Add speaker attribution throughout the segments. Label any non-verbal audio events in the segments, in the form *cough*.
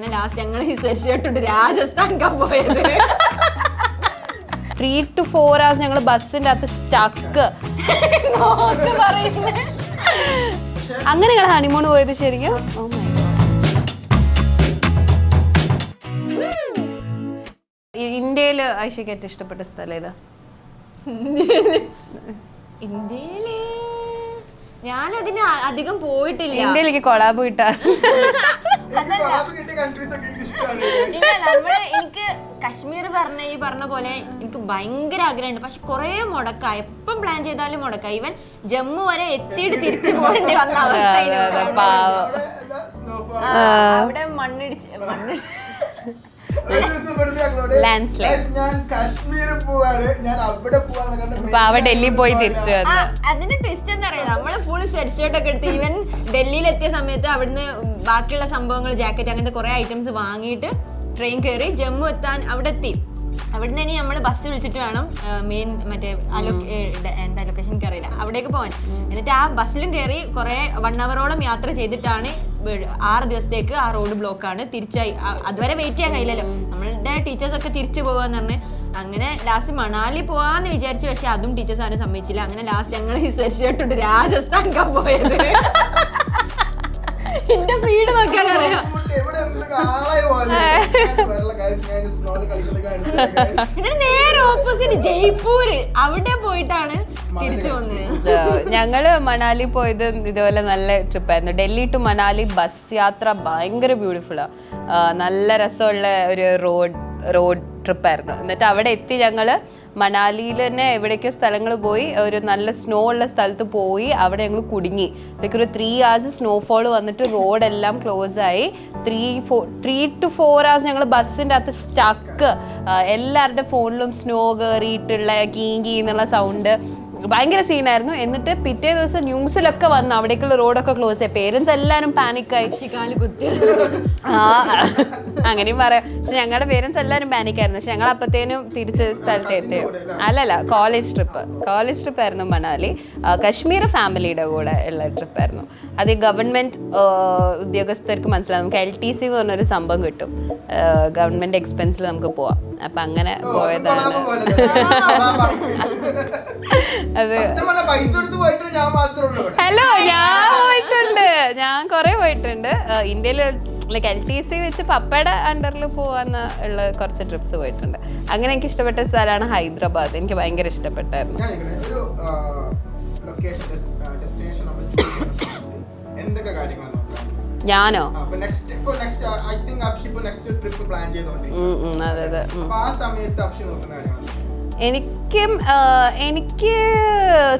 Speaker 1: അങ്ങനെ ലാസ്റ്റ് ഞങ്ങൾ ഈ സ്വെറ്റ് ഷർട്ട് രാജസ്ഥാൻ പോയത്.
Speaker 2: ത്രീ ടു ഫോർ അവേഴ്സ് ഞങ്ങൾ ബസ്സിന്റെ അകത്ത് സ്റ്റക്ക്. അങ്ങനെ ഞങ്ങൾ ഹണിമൂൺ പോയത് ശരിക്കും. ഇന്ത്യയിൽ ഐശയ്ക്ക് ഏറ്റവും ഇഷ്ടപ്പെട്ട സ്ഥലം ഏതാ?
Speaker 1: ഇന്ത്യയിൽ? ഞാൻ അതിന് അധികം പോയിട്ടില്ല.
Speaker 2: ഇന്ത്യയിലേക്ക് കൊളാബ് കിട്ടാ
Speaker 3: എനിക്ക്
Speaker 1: കശ്മീർ പറഞ്ഞ ഈ പറഞ്ഞ പോലെ എനിക്ക് ഭയങ്കര ആഗ്രഹമുണ്ട്. പക്ഷെ കുറെ മുടക്ക. എപ്പം പ്ലാൻ ചെയ്താലും മുടക്ക. ഈവൻ ജമ്മു വരെ എത്തിയിട്ട് തിരിച്ചു പോകേണ്ടി വന്ന അവസ്ഥ.
Speaker 3: അവിടെ
Speaker 1: അവിടെ മണ്ണിടിച്ച് മണ്ണ്
Speaker 3: സ്ലൈഡ് ദിവസം ഇവിടുന്ന് ഞങ്ങളോട്
Speaker 2: Landslide.
Speaker 3: "Guys, ഞാൻ കാശ്മീർ പോവാണ്. ഞാൻ അവിടെ
Speaker 2: അവ ഡൽഹി പോയി തിരിച്ചു വന്നു.
Speaker 1: അതിന് ട്വിസ്റ്റ് എന്താ പറയുക നമ്മൾ ഫുൾ സ്വെറ്റ് ഷർട്ട് ഒക്കെ എടുത്ത് ഈവൻ ഡൽഹിയിൽ എത്തിയ സമയത്ത് അവിടുന്ന് ബാക്കിയുള്ള സംഭവങ്ങൾ ജാക്കറ്റ് അങ്ങനത്തെ കുറെ ഐറ്റംസ് വാങ്ങിയിട്ട് ട്രെയിൻ കയറി ജമ്മു എത്താൻ അവിടെ എത്തി. അവിടുന്ന് ഇനി നമ്മൾ ബസ് വിളിച്ചിട്ട് വേണം മെയിൻ മറ്റേ എന്താ ലൊക്കേഷൻ അറിയില്ല അവിടേക്ക് പോകാൻ എന്നിട്ട് ആ ബസ്സിലും കയറി കുറെ വൺ അവറോളം യാത്ര ചെയ്തിട്ടാണ് ആറ് ദിവസത്തേക്ക് ആ റോഡ് ബ്ലോക്ക് ആണ് തിരിച്ചായി അതുവരെ വെയിറ്റ് ചെയ്യാൻ കഴിയില്ലല്ലോ. നമ്മളുടെ ടീച്ചേഴ്സ് ഒക്കെ തിരിച്ചു പോകാന്ന് പറഞ്ഞ് അങ്ങനെ ലാസ്റ്റ് മണാലി പോവാന്ന് വിചാരിച്ചു പക്ഷെ അതും ടീച്ചേഴ്സ് ആരും സമ്മതിച്ചില്ല. അങ്ങനെ ലാസ്റ്റ് ഞങ്ങൾ വിശ്വസിച്ചിട്ടുണ്ട് രാജസ്ഥാൻ പോയത്. എന്റെ ഫീഡ് നോക്കാൻ അറിയാം? നേരെ ഓപ്പോസിറ്റ് ജയ്പൂര്. അവിടെ പോയിട്ടാണ് തിരിച്ചു
Speaker 2: ഞങ്ങൾ മണാലി പോയത് ഇതുപോലെ നല്ല ട്രിപ്പായിരുന്നു. ഡൽഹി ടു മണാലി ബസ് യാത്ര ഭയങ്കര ബ്യൂട്ടിഫുള്ളാ. നല്ല രസമുള്ള ഒരു റോഡ് റോഡ് ട്രിപ്പായിരുന്നു. എന്നിട്ട് അവിടെ എത്തി ഞങ്ങൾ മണാലിയിൽ തന്നെ എവിടേക്കോ സ്ഥലങ്ങൾ പോയി ഒരു നല്ല സ്നോ ഉള്ള സ്ഥലത്ത് പോയി അവിടെ ഞങ്ങൾ കുടുങ്ങി. ഇതൊക്കെ ഒരു ത്രീ hours സ്നോഫോൾ വന്നിട്ട് റോഡെല്ലാം ക്ലോസ് ആയി. Three four three two four hours ഞങ്ങൾ ബസ്സിന്റെ അകത്ത് സ്റ്റക്ക് എല്ലാവരുടെ ഫോണിലും സ്നോ കയറിയിട്ടുള്ള കീ കീ എന്നുള്ള സൗണ്ട് ഭയങ്കര സീനായിരുന്നു. എന്നിട്ട് പിറ്റേ ദിവസം ന്യൂസിലൊക്കെ വന്നു അവിടേക്കുള്ള റോഡൊക്കെ ക്ലോസ് ആയി. പേരൻസ് എല്ലാവരും പാനിക്കായി
Speaker 1: കുത്തി.
Speaker 2: ആ അങ്ങനെയും പറയാം. പക്ഷെ ഞങ്ങളുടെ പേരൻസ് എല്ലാവരും പാനിക്കായിരുന്നു പക്ഷെ ഞങ്ങൾ അപ്പത്തേനും തിരിച്ച് സ്ഥലത്ത് എത്തി. അല്ലല്ല കോളേജ് ട്രിപ്പ് കോളേജ് ട്രിപ്പ് ആയിരുന്നു മണാലി. കശ്മീർ ഫാമിലിയുടെ കൂടെ ഉള്ള ട്രിപ്പായിരുന്നു അത് ഗവൺമെന്റ് ഉദ്യോഗസ്ഥർക്ക് മനസ്സിലാവും. നമുക്ക് എൽ ടി സി എന്ന് പറഞ്ഞൊരു സംഭവം കിട്ടും. ഗവൺമെന്റ് എക്സ്പെൻസിൽ നമുക്ക് പോവാം. അപ്പൊ അങ്ങനെ പോയതാണ്. അത് ഹലോ ഞാൻ പോയിട്ടുണ്ട്. ഞാൻ കൊറേ പോയിട്ടുണ്ട്. ഇന്ത്യയിൽ ലൈക്ക് എൽ ടി സി വെച്ച് പപ്പയുടെ അണ്ടറിൽ പോവാന്ന് ഉള്ള കുറച്ച് ട്രിപ്സ് പോയിട്ടുണ്ട്. അങ്ങനെ എനിക്ക് ഇഷ്ടപ്പെട്ട സ്ഥലമാണ് ഹൈദരാബാദ്. എനിക്ക് ഭയങ്കര ഇഷ്ടപ്പെട്ടായിരുന്നു.
Speaker 3: എന്തൊക്കെ കാര്യങ്ങളാണ്
Speaker 2: ഞാനോ? അതെ അതെ
Speaker 3: ആ സമയത്ത് അപ്ഷി നോക്കുന്ന കാര്യങ്ങളാണ്
Speaker 2: എനിക്കും എനിക്ക്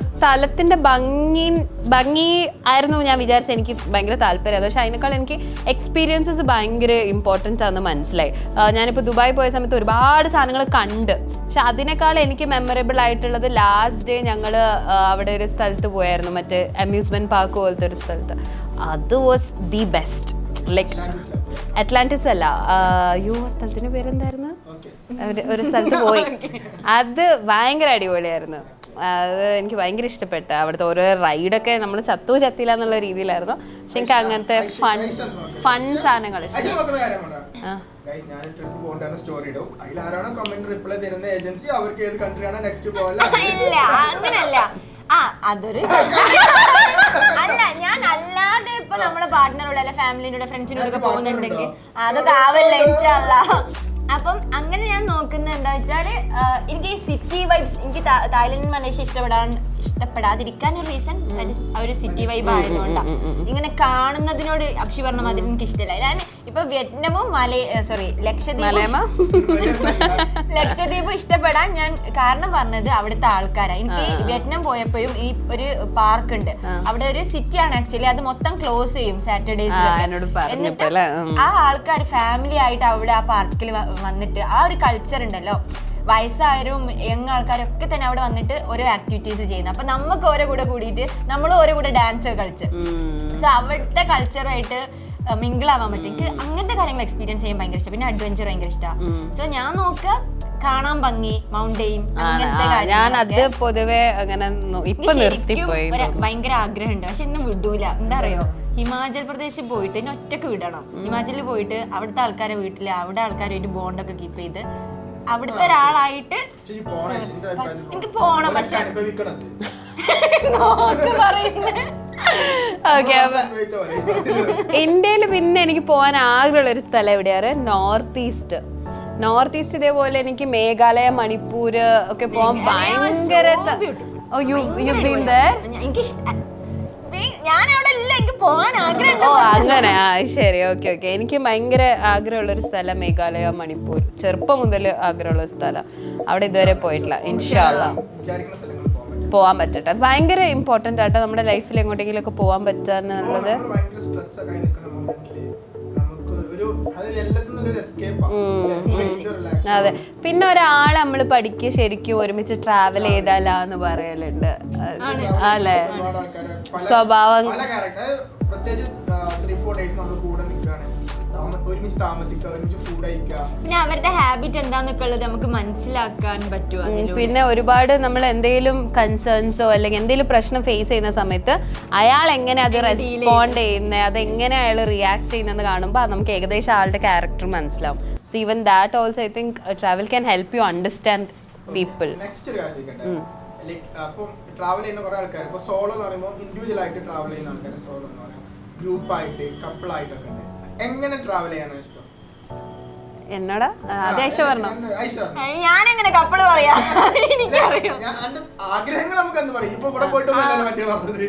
Speaker 2: സ്ഥലത്തിന്റെ ഭംഗി ഭംഗി ആയിരുന്നു ഞാൻ വിചാരിച്ചത് എനിക്ക് ഭയങ്കര താല്പര്യം പക്ഷെ അതിനേക്കാൾ എനിക്ക് എക്സ്പീരിയൻസസ് ഭയങ്കര ഇമ്പോർട്ടന്റ് ആണെന്ന് മനസ്സിലായി. ഞാനിപ്പോൾ ദുബായ് പോയ സമയത്ത് ഒരുപാട് സാധനങ്ങൾ കണ്ട്. പക്ഷെ അതിനേക്കാൾ എനിക്ക് മെമ്മറബിൾ ആയിട്ടുള്ളത് ലാസ്റ്റ് ഡേ ഞങ്ങൾ അവിടെ ഒരു സ്ഥലത്ത് പോയായിരുന്നു. മറ്റേ അമ്യൂസ്മെന്റ് പാർക്ക് പോലത്തെ ഒരു സ്ഥലത്ത്. അത് was the best like Atlantis അല്ല. യു ആ സ്ഥലത്തിന്റെ പേരെന്തായിരുന്നു? ഒരു ഒരു സ്ഥലത്ത് പോയി. *laughs* അത് ഭയങ്കര അടിപൊളിയായിരുന്നു. അത് എനിക്ക് ഭയങ്കര ഇഷ്ടപ്പെട്ട അവിടുത്തെ ഓരോ റൈഡൊക്കെ നമ്മൾ ചത്തു ചത്തില്ല എന്നുള്ള രീതിയിലായിരുന്നു. പക്ഷെ എനിക്ക് അങ്ങനത്തെ ഫൺ ഫൺ സാധനങ്ങൾ
Speaker 1: അങ്ങനല്ല. ആ അതൊരു *laughs* അല്ല ഞാൻ അല്ലാതെ ഇപ്പൊ നമ്മുടെ പാർട്ട്ണറോട് അല്ലെ ഫാമിലിനോട് ഫ്രണ്ട്സിനോടൊക്കെ പോകുന്നുണ്ടെങ്കിൽ അതൊക്കെ ആവല്ല *laughs* ഇൻഷാല്ല അപ്പം അങ്ങനെ നോക്കുന്നത് എന്താ വെച്ചാൽ എനിക്ക് സിറ്റി വൈബ്സ് എനിക്ക് തായ്ലൻഡ് മലേഷ്യ ഇഷ്ടപ്പെടാൻ ഇഷ്ടപ്പെടാതിരിക്കാൻ ഒരു റീസൺ ഒരു സിറ്റി വൈബ് ആയതുകൊണ്ടാണ് ഇങ്ങനെ കാണുന്നതിനോട് അക്ഷി പറഞ്ഞ മാതിരി എനിക്ക് ഇഷ്ടമില്ല ഞാൻ ഇപ്പൊ വിയറ്റ്നാമും മലേ സോറി ലക്ഷദ്വീപ് *laughs* ലക്ഷദ്വീപ് ഇഷ്ടപ്പെടാൻ ഞാൻ കാരണം പറഞ്ഞത് അവിടുത്തെ ആൾക്കാരാണ് എനിക്ക് വിയറ്റ്നാം പോയപ്പോഴും ഈ ഒരു പാർക്ക് ഉണ്ട് അവിടെ ഒരു സിറ്റി ആണ് ആക്ച്വലി അത് മൊത്തം ക്ലോസ് ചെയ്യും സാറ്റർഡേസ്
Speaker 2: ആ, എന്നോട് പറഞ്ഞപ്പോ അല്ലേ? ഉം.
Speaker 1: ആ ആൾക്കാർ ഫാമിലി ആയിട്ട് അവിടെ ആ പാർക്കിൽ വന്നിട്ട് ആ ഒരു കൾച്ചർ ഉണ്ടല്ലോ വയസ്സായവരും യങ് ആൾക്കാരൊക്കെ തന്നെ അവിടെ വന്നിട്ട് ഓരോ ആക്ടിവിറ്റീസ് ചെയ്യുന്നു. അപ്പൊ നമുക്ക് ഓരോ കൂടെ കൂടിയിട്ട് നമ്മൾ ഓരോ കൂടെ ഡാൻസ് കളിച്ച്. സോ അവിടുത്തെ കൾച്ചറുമായിട്ട് മിങ്കിൾ ആവാൻ പറ്റും. എനിക്ക് അങ്ങനത്തെ കാര്യങ്ങൾ എക്സ്പീരിയൻസ് ചെയ്യാൻ ഭയങ്കര ഇഷ്ടം. പിന്നെ അഡ്വഞ്ചർ ഭയങ്കര ഇഷ്ടമാണ് സോ ഞാൻ നോക്കുക കാണാൻ ഭംഗി മൗണ്ടെയിൻ
Speaker 2: ഞാൻ അത്. പൊതുവെ അങ്ങനെ ഇപ്പൊ നിർത്തിപ്പോയി.
Speaker 1: ഭയങ്കര ആഗ്രഹമുണ്ട്. പക്ഷെ എന്നെ വിടൂല. എന്താ അറിയോ? ഹിമാചൽ പ്രദേശിൽ പോയിട്ട് എന്നെ ഒറ്റയ്ക്ക് വിടണം. ഹിമാചലിൽ പോയിട്ട് അവിടുത്തെ ആൾക്കാരെ വീട്ടിൽ അവിടെ ആൾക്കാരുമായിട്ട് ബോണ്ടൊക്കെ കീപ്പ് ചെയ്ത് അവിടുത്തെ ഒരാളായിട്ട് എനിക്ക് പോണം പക്ഷെ നോക്ക് പറയുന്നേ.
Speaker 2: ഇന്ത്യയിൽ പിന്നെ എനിക്ക് പോകാൻ ആഗ്രഹമുള്ള ഒരു സ്ഥലം എവിടെയാണ്? നോർത്ത് ഈസ്റ്റ് നോർത്ത് ഈസ്റ്റ് ഇതേപോലെ എനിക്ക് മേഘാലയ മണിപ്പൂർ ഒക്കെ പോകാൻ ഭയങ്കര oh you you been there
Speaker 1: എനിക്ക് ഞാൻ പോകാൻ ആഗ്രഹം
Speaker 2: ഓ അങ്ങനെ. ആ ശരി. Okay okay. എനിക്ക് ഭയങ്കര ആഗ്രഹമുള്ള ഒരു സ്ഥലം മേഘാലയ മണിപ്പൂർ. ചെറുപ്പം മുതൽ ആഗ്രഹമുള്ള ഒരു സ്ഥലം. അവിടെ ഇതുവരെ പോയിട്ടില്ല. ഇൻഷാല്ല
Speaker 3: പോവാൻ പോകാൻ
Speaker 2: പറ്റട്ടെ. അത് ഭയങ്കര ഇമ്പോർട്ടന്റ് ആട്ടോ. നമ്മുടെ ലൈഫിൽ എങ്ങോട്ടെങ്കിലും ഒക്കെ പോകാൻ പറ്റുക എന്നുള്ളത്
Speaker 3: അത്.
Speaker 2: പിന്നെ ഒരാൾ നമ്മൾ പഠിക്കുക ശരിക്കും ഒരുമിച്ച് ട്രാവൽ ചെയ്താലാന്ന് പറയലുണ്ട്. അല്ലെ? സ്വഭാവം
Speaker 3: പല ക്യാരക്ടർ പ്രത്യേകിച്ച് ത്രീ ഫോർ ഡേയ്സ് നമ്മൾ കൂടെ ഒരുമിച്ച് താമസിക്കുക ഒരുമിച്ച് ഫുഡ് കഴിക്കുക
Speaker 1: പിന്നെ അവരുടെ ഹാബിറ്റ് എന്താന്നൊക്കെ ഉള്ളത് നമുക്ക് മനസ്സിലാക്കാൻ പറ്റും
Speaker 2: പിന്നെ ഒരുപാട് നമ്മൾ എന്തെങ്കിലും കൺസേൺസോ അല്ലെങ്കിൽ എന്തെങ്കിലും പ്രശ്നം ഫേസ് ചെയ്യുന്ന സമയത്ത് അയാൾ എങ്ങനെ അത് റെസ്പോണ്ട് ചെയ്യുന്നത് അത് എങ്ങനെ അയാൾ റിയാക്ട് ചെയ്യുന്നത് കാണുമ്പോൾ നമുക്ക് ഏകദേശം ആളുടെ ക്യാരക്ടർ മനസ്സിലാവും. So even that also I think travel can help you understand people
Speaker 3: next ഒരു കാര്യം ലൈക്ക് അപ്പം ട്രാവൽ ചെയ്യുന്ന കുറെ ആൾക്കാർ ഇപ്പോൾ സോളോ എന്ന് പറയുമ്പോൾ ഇൻഡിവിജ്വൽ ആയിട്ട് ട്രാവൽ ചെയ്യുന്ന ആൾക്കാർ സോളോ എന്ന് പറയുമ്പോൾ ഗ്രൂപ്പ് ആയിട്ട് കപ്പിൾ ആയിട്ടൊക്കെ ഉണ്ട്. എങ്ങനെ ട്രാവൽ ചെയ്യാനാണ് ഇഷ്ടം?
Speaker 2: എന്നോടാ? അത് പറഞ്ഞു?
Speaker 1: കപ്പിൾ പറയാ? എനിക്കറിയാം?
Speaker 3: ഞാൻ ആഗ്രഹങ്ങൾ നമുക്ക് എന്ത് പറയും? ഇപ്പൊ ഇവിടെ പോയിട്ടൊന്നും മറ്റേ പറഞ്ഞത്?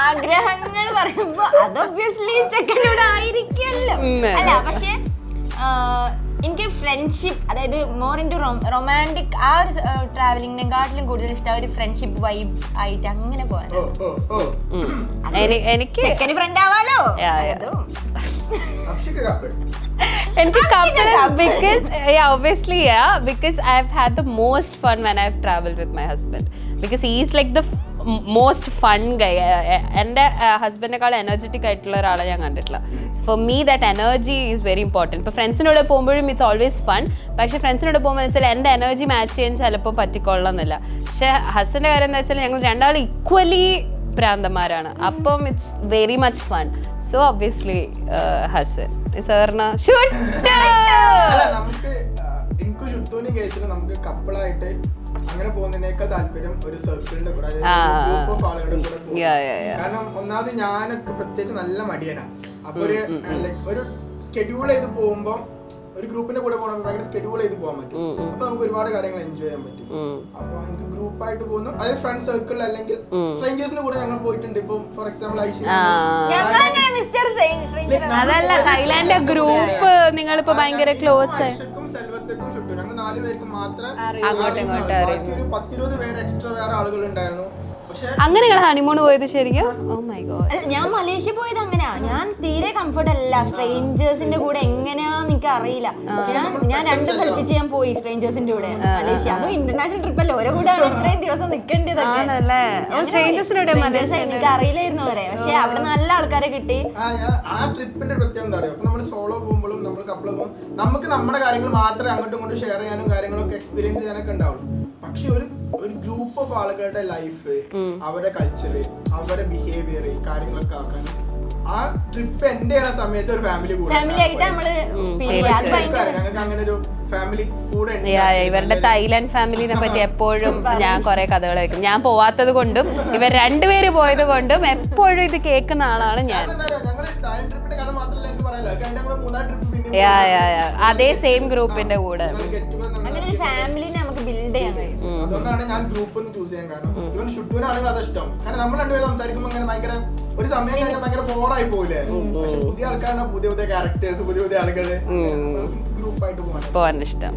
Speaker 1: ആഗ്രഹങ്ങൾ പറയുമ്പോ അത് ഒബ്വിയസ്ലി ചെക്കനോട്
Speaker 2: ആയിരിക്കല്ലോ
Speaker 1: അല്ല പക്ഷെ എനിക്ക് ഫ്രണ്ട്ഷിപ്പ് അതായത് മോർ ഇൻ ടു റൊമാന്റിക് ആ ഒരു ട്രാവലിങ്ങിനെക്കാട്ടിലും കൂടുതൽ ഇഷ്ടം ഒരു ഫ്രണ്ട്ഷിപ്പ് വൈബ് ആയിട്ട് അങ്ങനെ പോകാൻ
Speaker 2: എനിക്ക്
Speaker 1: ഫ്രണ്ട് ആവാലോ?
Speaker 2: എനിക്ക് couples obviously yeah obviously yeah because I've had the most fun when I've traveled with my husband. Is like like the fun guy എന്റെ ഹസ്ബൻഡിനേക്കാൾ എനർജറ്റിക് ആയിട്ടുള്ള ഒരാളെ ഞാൻ കണ്ടിട്ടില്ല. For me that energy is very important ഇപ്പോൾ ഫ്രണ്ട്സിനോട് പോകുമ്പോഴും it's always fun പക്ഷേ ഫ്രണ്ട്സിനോട് പോകുമ്പോൾ വെച്ചാൽ എന്റെ എനർജി മാച്ച് ചെയ്യാൻ ചിലപ്പോൾ പറ്റിക്കൊള്ളണമെന്നില്ല. പക്ഷേ ഹസ്ബൻഡ് കാര്യം എന്താ വെച്ചാൽ ഞങ്ങൾ രണ്ടാൾ ഈക്വലി പ്രാന്തന്മാരാണ് അപ്പം it's very much fun so obviously Hassan സാറിന്
Speaker 3: ഷുഡ് നമുക്ക് കപ്പിളായിട്ട് അങ്ങനെ പോകുന്നതിനേക്കാൾ താല്പര്യം ഒരു സർക്കിളിന്റെ കൂടെ ഗ്രൂപ്പ് ഓഫ് ആളുകളുടെ കൂടെ പോകും. കാരണം ഒന്നാമത് ഞാനൊക്കെ പ്രത്യേകിച്ച് നല്ല മടിയനാ. അപ്പൊ ഒരു ലൈക്ക് ഒരു സ്കെഡ്യൂൾ ചെയ്ത് പോകുമ്പോ ഒരു ഗ്രൂപ്പിന്റെ കൂടെ പോകണം ഭയങ്കര സ്കെഡ്യൂൾ ചെയ്ത് പോകാൻ പറ്റും. അപ്പൊ നമുക്ക് ഒരുപാട് കാര്യങ്ങൾ എൻജോയ് ചെയ്യാൻ പറ്റും. അപ്പൊ എനിക്ക് ഗ്രൂപ്പ് ആയിട്ട് പോകുന്നു. അതായത് ഫ്രണ്ട് സർക്കിളിൽ അല്ലെങ്കിൽ സ്ട്രേഞ്ചേഴ്സിന്റെ കൂടെ ഞങ്ങൾ പോയിട്ടുണ്ട്. ഇപ്പൊ ഫോർ എക്സാമ്പിൾ ഐശ്വര്യ
Speaker 1: ഞങ്ങളങ്ങനെ മിസ്റ്റർ സ്ട്രേഞ്ചർ
Speaker 2: അതല്ല തായ്ലാന്റ് ഗ്രൂപ്പ് നിങ്ങളിപ്പോ ഭയങ്കര ക്ലോസ് ആയി
Speaker 3: നാല് പേർക്ക് മാത്രം
Speaker 2: അങ്ങോട്ടും ഇങ്ങോട്ടും അറിയും.
Speaker 3: ഒരു പത്തിരുപത് പേര് എക്സ്ട്രാ വേറെ ആളുകൾ ഉണ്ടായിരുന്നു. പക്ഷെ
Speaker 2: അങ്ങനെ ഹണിമൂൺ പോയത് ശരിക്കും? Oh ഓ മൈ ഗോഡ്
Speaker 1: ഞാൻ മലേഷ്യ പോയത് അങ്ങനെയാ. ഞാൻ കംഫർട്ട് അല്ല സ്ട്രേഞ്ചേഴ്സിന്റെ കൂടെ എങ്ങനെയാന്ന് എനിക്ക് അറിയില്ല. ഞാൻ ഞാൻ രണ്ടും കൽപ്പിച്ച് ഞാൻ പോയി സ്ട്രേഞ്ചേഴ്സിന്റെ കൂടെ. മലേഷ്യ. അതും ഇന്റർനാഷണൽ ട്രിപ്പ് അല്ലേ? ഓരോ കൂടെ ഇത്രയും ദിവസം
Speaker 2: സ്ട്രേഞ്ചേഴ്സിനോട്
Speaker 1: എനിക്ക് അറിയില്ലായിരുന്നു അവരെ. പക്ഷെ അവിടെ നല്ല ആൾക്കാരെ കിട്ടി.
Speaker 3: ആ ട്രിപ്പിന്റെ എന്താ പറയുക നമ്മൾ സോളോ പോകുമ്പോഴും നമ്മൾ കപ്പിൾ നമുക്ക് നമ്മുടെ കാര്യങ്ങൾ മാത്രമേ അങ്ങോട്ടും ഇങ്ങോട്ടും ഷെയർ ചെയ്യാനും കാര്യങ്ങളൊക്കെ എക്സ്പീരിയൻസ് ചെയ്യാനൊക്കെ ഉണ്ടാവുള്ളൂ. പക്ഷെ ഒരു ഒരു ഗ്രൂപ്പ് ഓഫ് ആളുകളുടെ ലൈഫ് അവരുടെ കൾച്ചർ അവരുടെ ബിഹേവിയർ കാര്യങ്ങളൊക്കെ ആക്കാൻ ആ ട്രിപ്പ് എൻഡ് ചെയ്യണ സമയത്ത് ഒരു ഫാമിലി കൂടെ
Speaker 1: ഫാമിലി ആയിട്ട് നമ്മൾ
Speaker 3: ഞങ്ങൾക്ക് അങ്ങനെ ഒരു ഫാമിലി കൂടെ.
Speaker 2: ഇവരുടെ തായ്ലാന്റ് ഫാമിലിനെ പറ്റി എപ്പോഴും *laughs* ഞാൻ കുറെ കഥകൾ കേൾക്കും. ഞാൻ പോവാത്തത് കൊണ്ടും ഇവർ രണ്ടുപേര് പോയത് കൊണ്ടും എപ്പോഴും ഇത് കേൾക്കുന്ന ആളാണ് ഞാൻ.
Speaker 3: അതെന്താ അറിയോ? തായ് ട്രിപ്പിന്റെ കഥ മാത്രമല്ല എനിക്ക് പറയാലോ അത് കഴിഞ്ഞ് മൂന്നാം ട്രിപ്പ് പിന്നെ
Speaker 2: യാ യാ യാ അതേ സെയിം ഗ്രൂപ്പിന്റെ കൂടെ.
Speaker 1: അങ്ങനെ ഒരു ഫാമിലിനെ നമുക്ക് ബിൽഡ് ചെയ്യാൻ കഴിയും
Speaker 3: അതുകൊണ്ടാണ് ഞാൻ ഗ്രൂപ്പ് ഒന്ന് ചൂസ് ചെയ്യാൻ കാരണം. ഇവൻ ഷുട്ടുവിനാണെങ്കിൽ അത് ഇഷ്ടം. കാരണം നമ്മൾ രണ്ടുപേരും സംസാരിക്കുമ്പോൾ അങ്ങനെ ഭയങ്കര ഒരു സമയം കഴിഞ്ഞാൽ ഭയങ്കര ബോറായി പോകില്ലേ പക്ഷെ പുതിയ ആൾക്കാരാണ് പുതിയ പുതിയ ക്യാരക്ടേഴ്സ് പുതിയ പുതിയ ആളുകൾ. ഗ്രൂപ്പായിട്ട് പോകാൻ.
Speaker 2: പോകാൻ ഇഷ്ടം.